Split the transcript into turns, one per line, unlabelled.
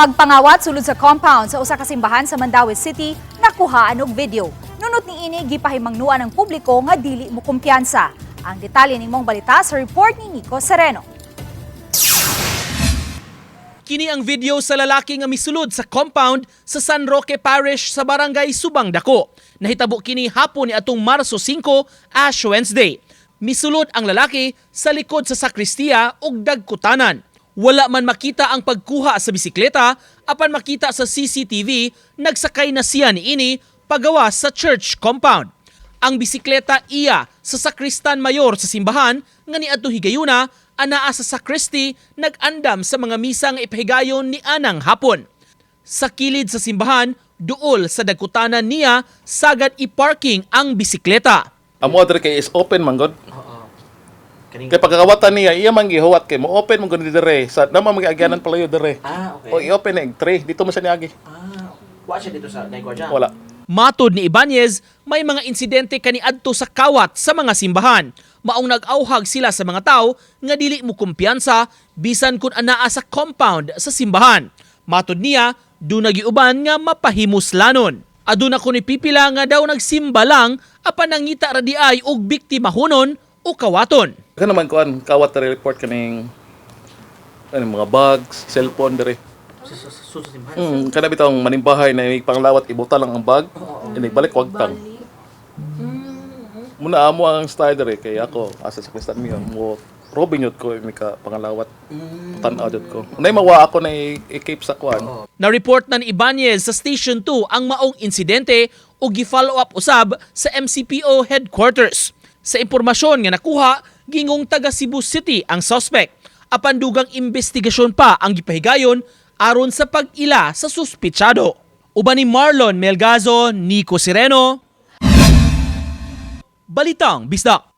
Pagpangawat sulod sa compound sa usa ka simbahan sa Mandawi City, nakuhaan og video. Nunot ni ini gipahimangnuan ng publiko nga dili mo kumpiyansa. Ang detalye nimong balita sa report ni Nico Sereno.
Kini ang video sa lalaki nga misulod sa compound sa San Roque Parish sa Barangay Subang Dako. Nahitabo kini hapon ni atong Marso 5, Ash Wednesday. Misulod ang lalaki sa likod sa sakristiya ug dagkutanan. Wala man makita ang pagkuha sa bisikleta, apan makita sa CCTV, nagsakay na siya ni ini pagawa sa church compound. Ang bisikleta iya sa sakristan mayor sa simbahan nga ni adto higayuna anaa sa sakristi nag-andam sa mga misa nga ipahigayon ni anang hapon. Sa kilid sa simbahan, duol sa dagkutanan niya sagad i-parking ang bisikleta.
Amo adre kay is open man god. Kay pagkakawatan niya, iya man gihuwat kay mo open man gud dire. Sa naman magiagyanan palayo dire.
Ah, okay.
O i-open eg tray dito mo siya niagi.
Ah, wa siya dito sa Naigwardya?
Wala.
Matod ni Ibanez, may mga insidente kaniadto sa kawat sa mga simbahan. Maong nag-auhag sila sa mga tao nga dili mo kumpiyansa bisan kun anaa sa compound sa simbahan. Matod niya, do nagiuban nga mapahimuslanon. Aduna ko ni pipila nga daw nagsimba lang apan nangita ra di ay og biktima hunon o kawaton.
Kana naman kuan kawat ra report kaning ano mga bags, cellphone
simbahan?
Hmm, kana bitong manimbahay na may panglawat ibuta lang ang bag. Ini balik wag tang. Muna amo ang style dire kay ako asa sa kristan mi mo Robin yun ko mi ka pangalawat. Tan-aw jud ko. Unay mawa ako na i-keep sa kuan.
Na-report na ni Ibanez sa Station 2 ang maong insidente o gi-follow up usab sa MCPO headquarters. Sa impormasyon nga nakuha, gingong taga Cebu City ang suspect. Apan dugang investigasyon pa ang gipahigayon aron sa pag-ila sa suspitsado. Uban ni Marlon Melgazo, Nico Sireno, Balitang Bisdak.